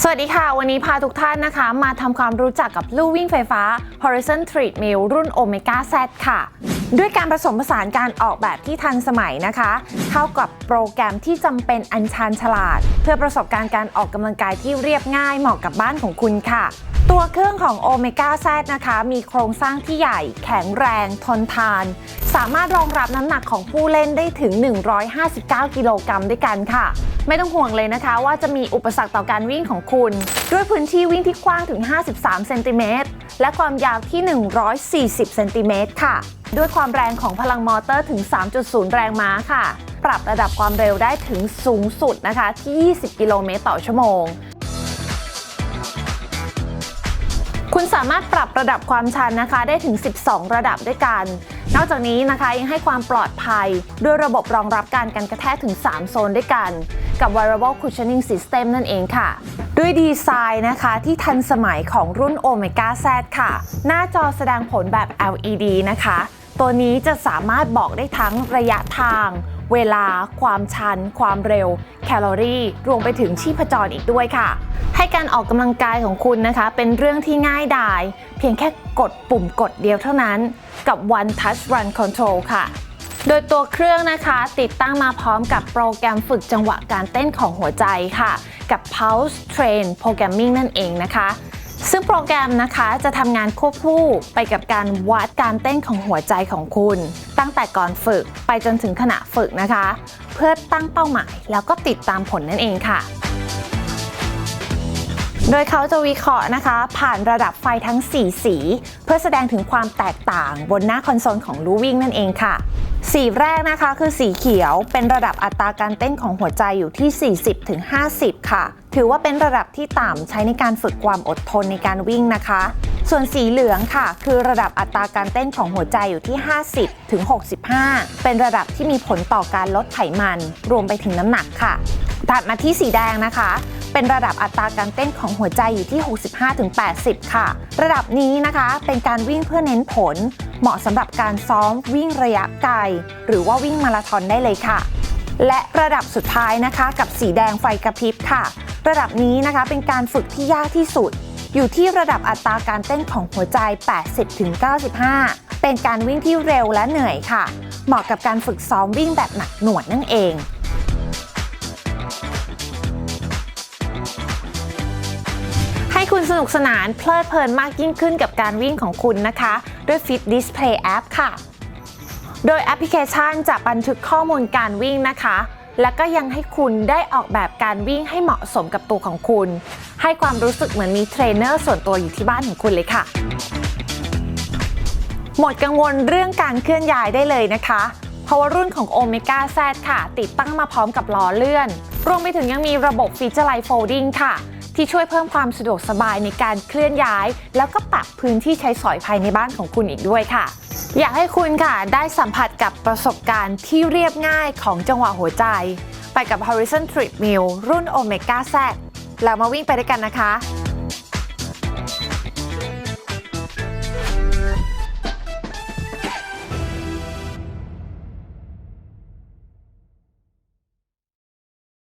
สวัสดีค่ะ วันนี้พาทุกท่านนะคะ มาทำความรู้จักกับลู่วิ่งไฟฟ้า Horizon Treadmill รุ่น Omega Z ค่ะ ด้วยการผสมผสานการออกแบบที่ทันสมัยนะคะ เข้ากับโปรแกรมที่จำเป็นอันชาญฉลาด เพื่อประสบการณ์การออกกำลังกายที่เรียบง่ายเหมาะกับบ้านของคุณค่ะ ตัวเครื่องของ Omega Z นะคะ มีโครงสร้างที่ใหญ่ แข็งแรง ทนทาน สามารถรองรับน้ำหนักของผู้เล่นได้ถึง 159 กิโลกรัมด้วยกันค่ะไม่ต้องห่วงเลยนะคะว่าจะมีอุปสรรคต่อการวิ่งของคุณ ด้วยพื้นที่วิ่งที่กว้างถึง 53 เซนติเมตร และความยาวที่ 140 เซนติเมตรค่ะ ด้วยความแรงของพลังมอเตอร์ถึง 3.0 แรงม้าค่ะ ปรับระดับความเร็วได้ถึงสูงสุดนะคะที่ 20 กิโลเมตรต่อชั่วโมง คุณสามารถปรับระดับความชันนะคะได้ถึง 12 ระดับด้วยกัน นอกจากนี้นะคะยังให้ความปลอดภัยด้วยระบบรองรับการกันกระแทกถึง 3 โซนด้วยกัน กับ Wearable Cushioning System นั่นเองค่ะ ด้วยดีไซน์นะคะที่ทันสมัยของรุ่น Omega Z ค่ะ หน้าจอแสดงผลแบบ LED นะคะ ตัวนี้จะสามารถบอกได้ทั้งระยะทาง เวลา ความชัน ความเร็ว แคลอรี่ รวมไปถึงชีพจรอีกด้วยค่ะ ให้การออกกำลังกายของคุณนะคะ เป็นเรื่องที่ง่ายดาย เพียงแค่กดปุ่มกดเดียวเท่านั้น กับ One Touch Run Control ค่ะโดยตัวเครื่องนะคะติดตั้งมาพร้อมกับโปรแกรมฝึกจังหวะการเต้นของหัวใจค่ะ กับ Pulse Train Programming นั่นเองนะคะ ซึ่งโปรแกรมนะคะจะทำงานควบคู่ไปกับการวัดการเต้นของหัวใจของคุณ ตั้งแต่ก่อนฝึกไปจนถึงขณะฝึกนะคะ เพื่อตั้งเป้าหมายแล้วก็ติดตามผลนั่นเองค่ะ โดยเขาจะวิเคราะห์นะคะ ผ่านระดับไฟทั้ง 4 สี เพื่อแสดงถึงความแตกต่างบนหน้าคอนโซลของลูวิ่งนั่นเองค่ะ สีแรกนะคะคือสีเขียวเป็นระดับอัตราการเต้นของหัวใจอยู่ที่ 40-50 ค่ะ ถือว่าเป็นระดับที่ต่ำใช้ในการฝึกความอดทนในการวิ่งนะคะ ส่วนสีเหลืองค่ะ คือระดับอัตราการเต้นของหัวใจอยู่ที่ 50ถึง65เป็นระดับที่มีผลต่อการลดไขมัน รวมไปถึงน้ำหนักค่ะถัดมาที่สีแดงนะคะ เป็นระดับอัตราการเต้นของหัวใจอยู่ที่ 65-80 ค่ะ ระดับนี้นะคะเป็นการวิ่งเพื่อเน้นผล เหมาะสำหรับการซ้อมวิ่งระยะไกล หรือว่าวิ่งมาราธอนได้เลยค่ะ และระดับสุดท้ายนะคะ กับสีแดงไฟกระพริบค่ะ ระดับนี้นะคะเป็นการฝึกที่ยากที่สุด อยู่ที่ระดับอัตราการเต้นของหัวใจ 80-95 เป็นการวิ่งที่เร็วและเหนื่อยค่ะ เหมาะกับการฝึกซ้อมวิ่งแบบหนักหน่วงนั่นเอง คุณสนุกสนานเพลิดเพลินมากยิ่งขึ้นกับการวิ่งของคุณนะคะ ด้วย Fit Display App ค่ะ โดยแอปพลิเคชันจะบันทึกข้อมูลการวิ่งนะคะ และก็ยังให้คุณได้ออกแบบการวิ่งให้เหมาะสมกับตัวของคุณ ให้ความรู้สึกเหมือนมีเทรนเนอร์ส่วนตัวอยู่ที่บ้านของคุณเลยค่ะหมดกังวลเรื่องการเคลื่อนย้ายได้เลยนะคะ เพราะว่ารุ่นของ Omega Z ค่ะ ติดตั้งมาพร้อมกับล้อเลื่อน รวมไปถึงยังมีระบบฟีเจอร์ไลท์โฟลดิ้งค่ะ ที่ช่วยเพิ่มความสะดวกสบายในการเคลื่อนย้าย แล้วก็ปรับพื้นที่ใช้สอยภายในบ้านของคุณอีกด้วยค่ะ อยากให้คุณค่ะได้สัมผัสกับประสบการณ์ที่เรียบง่ายของจังหวะหัวใจ ไปกับ Horizon Treadmill รุ่น Omega Z แล้วมาวิ่งไปด้วยกันนะคะ